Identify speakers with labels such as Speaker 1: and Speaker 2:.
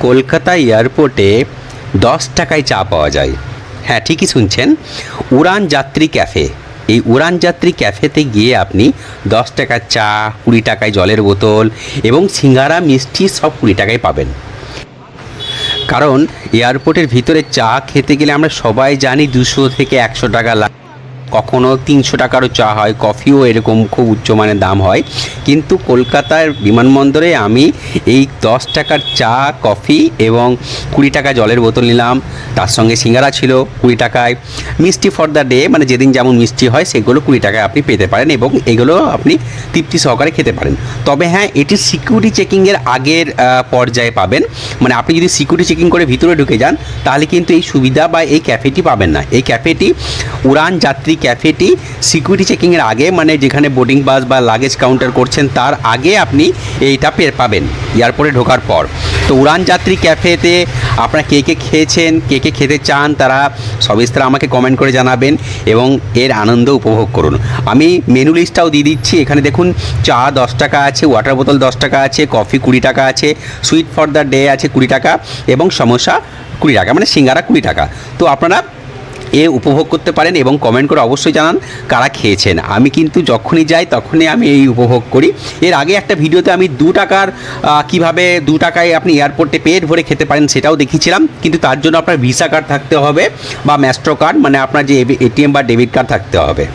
Speaker 1: কলকাতা এয়ারপোর্টে দশ টাকায় চা পাওয়া যায়। হ্যাঁ ঠিকই শুনছেন। উড়ান যাত্রী ক্যাফে। এই উড়ান যাত্রী ক্যাফেতে গিয়ে আপনি দশ টাকার চা, কুড়ি টাকায় জলের বোতল এবং সিঙ্গারা, মিষ্টি সব কুড়ি টাকায় পাবেন। কারণ এয়ারপোর্টের ভিতরে চা খেতে গেলে আমরা সবাই জানি দুশো থেকে একশো টাকা লাগে কখনো তিনশো টাকারও চা হয়, কফিও এরকম খুব উচ্চমানের দাম হয়। কিন্তু কলকাতার বিমানবন্দরে আমি এই দশ টাকার চা, কফি এবং কুড়ি টাকা জলের বোতল নিলাম। তার সঙ্গে সিঙ্গারা ছিল কুড়ি টাকায়। মিষ্টি ফর দ্য ডে মানে যেদিন যেমন মিষ্টি হয়, সেগুলো কুড়ি টাকায় আপনি পেতে পারেন এবং এগুলো আপনি তৃপ্তি সহকারে খেতে পারেন। তবে হ্যাঁ এটি সিকিউরিটি চেকিংয়ের আগের পর্যায়ে পাবেন। মানে আপনি যদি সিকিউরিটি চেকিং করে ভিতরে ঢুকে যান, তাহলে কিন্তু এই সুবিধা বা এই ক্যাফেটি পাবেন না। এই ক্যাফেটি উড়ান যাত্রী ক্যাফেটি সিকিউরিটি চেকিংয়ের আগে মানে যেখানে বোর্ডিং বাস বা লাগেজ কাউন্টার করছেন, তার আগে আপনি এইটা পেয়ে পাবেন, এয়ারপোর্টে ঢোকার পর। তো উড়ান যাত্রী ক্যাফেতে আপনারা কে কে খেয়েছেন, কে কে খেতে চান, তারা সবিস্তার আমাকে কমেন্ট করে জানাবেন এবং এর আনন্দ উপভোগ করুন। আমি মেনু লিস্টটাও দিয়ে দিচ্ছি, এখানে দেখুন, চা দশ টাকা আছে ওয়াটার বোতল দশ টাকা আছে কফি কুড়ি টাকা আছে সুইট ফর দ্য ডে আছে কুড়ি টাকা এবং সমোসা কুড়ি টাকা মানে সিঙ্গারা কুড়ি টাকা। তো আপনারা এ উপভোগ করতে পারেন এবং কমেন্ট করে অবশ্যই জানান কারা খেয়েছেন। আমি কিন্তু যখনই যাই তখনই আমি এই উপভোগ করি। এর আগে একটা ভিডিওতে আমি দু টাকার কীভাবে দু টাকায় আপনি এয়ারপোর্টে পেট ভরে খেতে পারেন সেটাও দেখিয়েছিলাম। কিন্তু তার জন্য আপনার ভিসা কার্ড থাকতে হবে বা ম্যাস্ট্রো কার্ড মানে আপনার যে এটিএম বা ডেবিট কার্ড থাকতে হবে।